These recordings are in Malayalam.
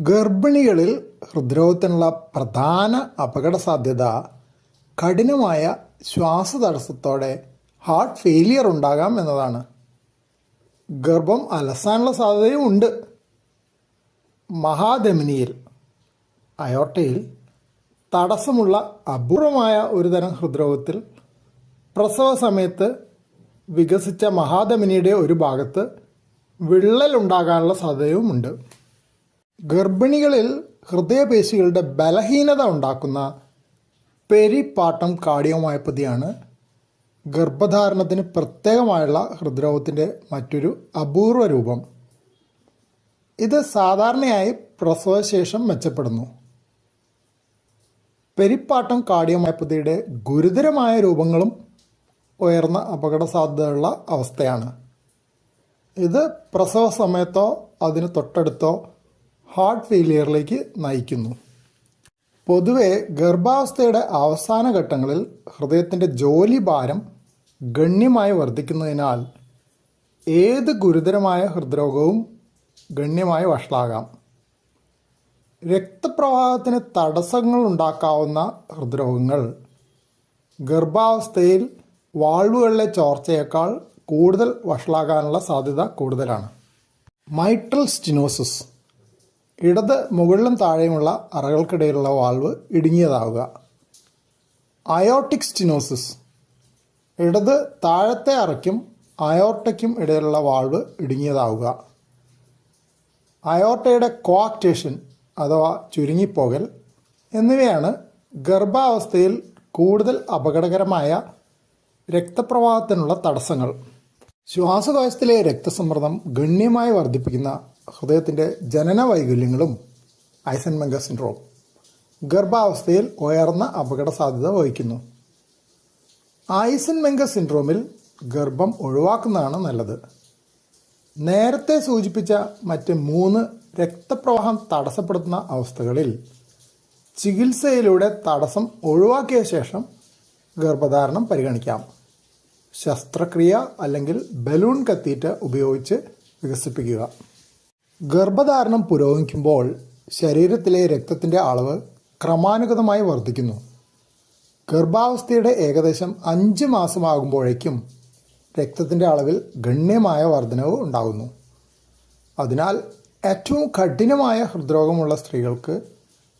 ഗർഭിണികളിൽ ഹൃദ്രോഗത്തിനുള്ള പ്രധാന അപകട സാധ്യത കഠിനമായ ശ്വാസതടസ്സത്തോടെ ഹാർട്ട് ഫെയിലിയർ ഉണ്ടാകാം എന്നതാണ്. ഗർഭം അലസാനുള്ള സാധ്യതയും ഉണ്ട്. മഹാധമനിയിൽ അയോട്ടയിൽ തടസ്സമുള്ള അപൂർവമായ ഒരുതരം ഹൃദ്രോഗത്തിൽ പ്രസവ സമയത്ത് വികസിച്ച മഹാധമനിയുടെ ഒരു ഭാഗത്ത് വിള്ളൽ ഉണ്ടാകാനുള്ള സാധ്യതയുമുണ്ട് ഗർഭിണികളിൽ ഹൃദയപേശികളുടെ ബലഹീനത ഉണ്ടാക്കുന്ന പെരിപ്പാട്ടം കാർഡിയോമയോപ്പതിയാണ് ഗർഭധാരണത്തിന് പ്രത്യേകമായുള്ള ഹൃദ്രോഗത്തിന്റെ മറ്റൊരു അപൂർവ രൂപം. ഇത് സാധാരണയായി പ്രസവശേഷം മെച്ചപ്പെടുന്നു. പെരിപ്പാട്ടം കാർഡിയോമയോപ്പതിയുടെ ഗുരുതരമായ രൂപങ്ങളും ഉയർന്ന അപകട സാധ്യതയുള്ള അവസ്ഥയാണ്. ഇത് പ്രസവ സമയത്തോ അതിന് തൊട്ടടുത്തോ ഹാർട്ട് ഫെയിലിയറിലേക്ക് നയിക്കുന്നു. പൊതുവെ ഗർഭാവസ്ഥയുടെ അവസാന ഘട്ടങ്ങളിൽ ഹൃദയത്തിന്റെ ജോലി ഭാരം ഗണ്യമായി വർദ്ധിക്കുന്നതിനാൽ ഏത് ഗുരുതരമായ ഹൃദ്രോഗവും ഗണ്യമായി വഷളാകാം. രക്തപ്രവാഹത്തിന് തടസ്സങ്ങൾ ഉണ്ടാക്കാവുന്ന ഹൃദ്രോഗങ്ങൾ ഗർഭാവസ്ഥയിൽ വാൾവുകളിലെ ചോർച്ചയേക്കാൾ കൂടുതൽ വഷളാകാനുള്ള സാധ്യത കൂടുതലാണ്. മൈട്രൽ സ്റ്റിനോസിസ് ഇടത് മുകളിലും താഴെയുമുള്ള അറകൾക്കിടയിലുള്ള വാൾവ് ഇടുങ്ങിയതാവുക. അയോട്ടിക് സ്റ്റിനോസിസ് ഇടത് താഴത്തെ അറയ്ക്കും അയോർട്ടയ്ക്കും ഇടയിലുള്ള വാൾവ് ഇടുങ്ങിയതാവുക. അയോർട്ടയുടെ കോക്റ്റേഷൻ അഥവാ ചുരുങ്ങിപ്പോകൽ എന്നിവയാണ് ഗർഭാവസ്ഥയിൽ കൂടുതൽ അപകടകരമായ രക്തപ്രവാഹത്തിനുള്ള തടസ്സങ്ങൾ. ശ്വാസകോശത്തിലെ രക്തസമ്മർദ്ദം ഗണ്യമായി വർദ്ധിപ്പിക്കുന്ന ഹൃദയത്തിന്റെ ജനന വൈകല്യങ്ങളും ഐസൻമെങ്ക സിൻഡ്രോം ഗർഭാവസ്ഥയിൽ ഉയർന്ന അപകട സാധ്യത വഹിക്കുന്നു. ഐസൻമെങ്ക സിൻഡ്രോമിൽ ഗർഭം ഒഴിവാക്കുന്നതാണ് നല്ലത്. നേരത്തെ സൂചിപ്പിച്ച മറ്റ് മൂന്ന് രക്തപ്രവാഹം തടസ്സപ്പെടുത്തുന്ന അവസ്ഥകളിൽ ചികിത്സയിലൂടെ തടസ്സം ഒഴിവാക്കിയ ശേഷം ഗർഭധാരണം പരിഗണിക്കാം. ശസ്ത്രക്രിയ അല്ലെങ്കിൽ ബലൂൺ കത്തീറ്റ ഉപയോഗിച്ച് വികസിപ്പിക്കുക. ഗർഭധാരണം പുരോഗമിക്കുമ്പോൾ ശരീരത്തിലെ രക്തത്തിന്റെ അളവ് ക്രമാനുഗതമായി വർദ്ധിക്കുന്നു. ഗർഭാവസ്ഥയുടെ ഏകദേശം അഞ്ച് മാസമാകുമ്പോഴേക്കും രക്തത്തിന്റെ അളവിൽ ഗണ്യമായ വർധനവ് ഉണ്ടാകുന്നു. അതിനാൽ ഏറ്റവും കഠിനമായ ഹൃദ്രോഗമുള്ള സ്ത്രീകൾക്ക്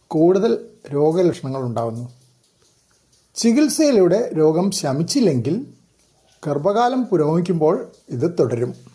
കൂടുതൽ രോഗലക്ഷണങ്ങൾ ഉണ്ടാകുന്നു. ചികിത്സയിലൂടെ രോഗം ശമിച്ചില്ലെങ്കിൽ ഗർഭകാലം പുരോഗമിക്കുമ്പോൾ ഇത് തുടരും.